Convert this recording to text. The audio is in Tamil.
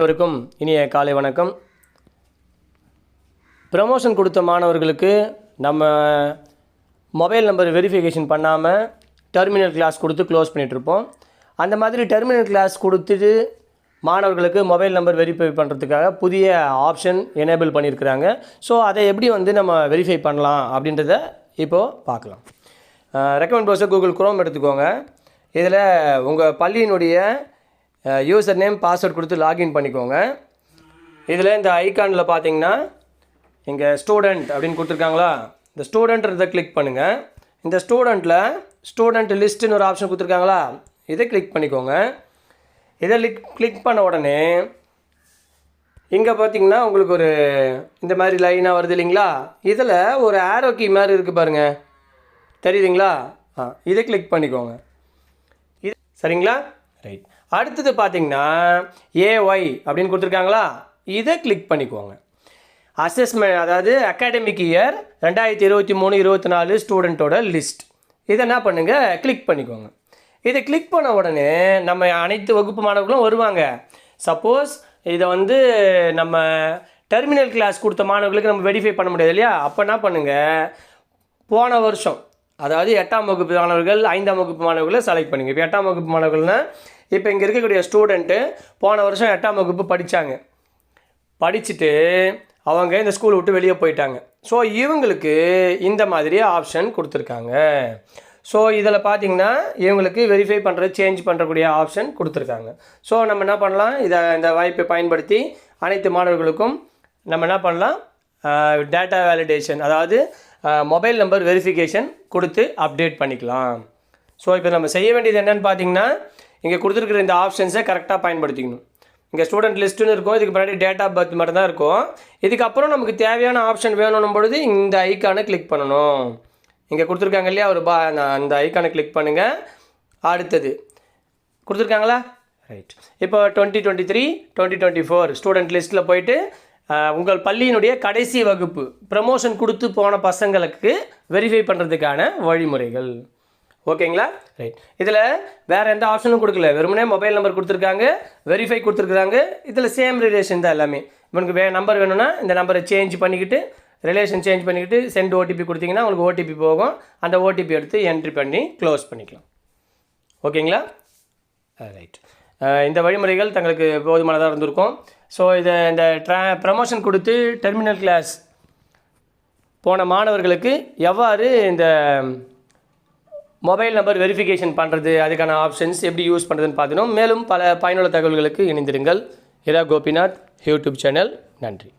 அனைவருக்கும் இனிய காலை வணக்கம். ப்ரமோஷன் கொடுத்த மாணவர்களுக்கு நம்ம மொபைல் நம்பர் வெரிஃபிகேஷன் பண்ணாமல் டெர்மினல் கிளாஸ் கொடுத்து க்ளோஸ் பண்ணிகிட்ருப்போம் அந்த மாதிரி டெர்மினல் கிளாஸ் கொடுத்துட்டு மாணவர்களுக்கு மொபைல் நம்பர் வெரிஃபை பண்ணுறதுக்காக புதிய ஆப்ஷன் எனேபிள் பண்ணியிருக்கிறாங்க. ஸோ அதை எப்படி வந்து நம்ம வெரிஃபை பண்ணலாம் அப்படின்றத இப்போது பார்க்கலாம். ரெக்கமெண்ட் ப்ரௌசர் கூகுள் குரோம் எடுத்துக்கோங்க. இதில் உங்கள் பள்ளியினுடைய யூசர் நேம் பாஸ்வேர்ட் கொடுத்து லாகின் பண்ணிக்கோங்க. இதில் இந்த ஐகானில் பார்த்தீங்கன்னா இங்கே ஸ்டூடெண்ட் அப்படின்னு கொடுத்துருக்காங்களா? இந்த ஸ்டூடெண்ட்ன்றதை கிளிக் பண்ணுங்கள் இந்த ஸ்டூடெண்ட்டில் ஸ்டூடெண்ட் லிஸ்ட்டுன்னு ஒரு ஆப்ஷன் கொடுத்துருக்காங்களா? இதை கிளிக் பண்ணிக்கோங்க. இதை லிக் கிளிக் பண்ண உடனே இங்கே பார்த்தீங்கன்னா உங்களுக்கு ஒரு இந்த மாதிரி லைனாக வருது இல்லைங்களா? இதில் ஒரு ஆரோ கீ மாதிரி இருக்குது பாருங்கள் தெரியுதுங்களா? ஆ இதை கிளிக் பண்ணிக்கோங்க. இது சரிங்களா? ரைட் அடுத்தது பார்த்தீங்கன்னா ஏஒய் அப்படின்னு கொடுத்துருக்காங்களா? இதை கிளிக் பண்ணிக்கோங்க. அசஸ்மெண்ட் அதாவது அகாடமிக் இயர் ரெண்டாயிரத்தி இருபத்தி மூணு இருபத்தி நாலு ஸ்டூடெண்ட்டோட லிஸ்ட் இதை என்ன பண்ணுங்கள் கிளிக் பண்ணிக்கோங்க. இதை கிளிக் பண்ண உடனே நம்ம அனைத்து வகுப்பு மாணவர்களும் வருவாங்க. சப்போஸ் இதை வந்து நம்ம டெர்மினல் கிளாஸ் கொடுத்த மாணவர்களுக்கு நம்ம வெரிஃபை பண்ண முடியாது இல்லையா? அப்போ என்ன பண்ணுங்கள் போன வருஷம் அதாவது எட்டாம் வகுப்பு மாணவர்கள் ஐந்தாம் வகுப்பு மாணவர்களை செலக்ட் பண்ணுங்கள் இப்போ எட்டாம் வகுப்பு மாணவர்கள்னால் இப்போ இங்கே இருக்கக்கூடிய ஸ்டூடெண்ட்டு போன வருஷம் எட்டாம் வகுப்பு படித்தாங்க படிச்சுட்டு அவங்க இந்த ஸ்கூல் விட்டு வெளியே போயிட்டாங்க. ஸோ இவங்களுக்கு இந்த மாதிரி ஆப்ஷன் கொடுத்துருக்காங்க. ஸோ இதில் பார்த்தீங்கன்னா இவங்களுக்கு வெரிஃபை பண்ணுறது சேஞ்ச் பண்ணுறக்கூடிய ஆப்ஷன் கொடுத்துருக்காங்க. ஸோ நம்ம என்ன பண்ணலாம்? இதை இந்த வாய்ப்பை பயன்படுத்தி அனைத்து மாணவர்களுக்கும் நம்ம என்ன பண்ணலாம்? டேட்டா வேலிடேஷன் அதாவது மொபைல் நம்பர் வெரிஃபிகேஷன் கொடுத்து அப்டேட் பண்ணிக்கலாம். ஸோ இப்போ நம்ம செய்ய வேண்டியது என்னென்னு பார்த்தீங்கன்னா இங்கே கொடுத்துருக்குற இந்த ஆப்ஷன்ஸை கரெக்டாக பயன்படுத்திக்கணும். இங்கே ஸ்டூடெண்ட் லிஸ்ட்டுன்னு இருக்கும். இதுக்கு பின்னாடி டேட் ஆஃப் பர்த் மட்டும் தான் இருக்கும். இதுக்கப்புறம் நமக்கு தேவையான ஆப்ஷன் வேணும் பொழுது இந்த ஐக்கானை கிளிக் பண்ணணும். இங்கே கொடுத்துருக்காங்க இல்லையா? ஒரு பா நான் அந்த ஐக்கானை கிளிக் பண்ணுங்கள் அடுத்தது. கொடுத்துருக்காங்களா? ரைட் இப்போ twenty twenty three twenty twenty four student லிஸ்ட்டில் போயிட்டு உங்கள் பள்ளியினுடைய கடைசி வகுப்பு ப்ரமோஷன் கொடுத்து போன பசங்களுக்கு வெரிஃபை பண்ணுறதுக்கான வழிமுறைகள். ஓகேங்களா? ரைட் இதில் வேறு எந்த ஆப்ஷனும் கொடுக்கல. வெறுமனே மொபைல் நம்பர் கொடுத்துருக்காங்க வெரிஃபை கொடுத்துருக்குறாங்க. இதில் சேம் ரிலேஷன் தான் எல்லாமே. இவனுக்கு வே நம்பர் வேணும்னா இந்த நம்பரை சேஞ்ச் பண்ணிக்கிட்டு ரிலேஷன் சேஞ்ச் பண்ணிக்கிட்டு சென்ட் ஓடிபி கொடுத்தீங்கன்னா உங்களுக்கு ஓடிபி போகும். அந்த ஓடிபி எடுத்து என்ட்ரி பண்ணி க்ளோஸ் பண்ணிக்கலாம். ஓகேங்களா? ரைட் இந்த வழிமுறைகள் தங்களுக்கு போதுமானதாக இருந்திருக்கும். ஸோ இதை இந்த ட்ரா ப்ரமோஷன் கொடுத்து டெர்மினல் கிளாஸ் போன மாணவர்களுக்கு எவ்வாறு இந்த மொபைல் நம்பர் வெரிஃபிகேஷன் பண்ணுறது அதுக்கான ஆப்ஷன்ஸ் எப்படி யூஸ் பண்ணுறதுன்னு பார்த்துனோம் மேலும் பல பயனுள்ள தகவல்களுக்கு இணைந்திருங்கள். Ira Gopinath YouTube channel. நன்றி.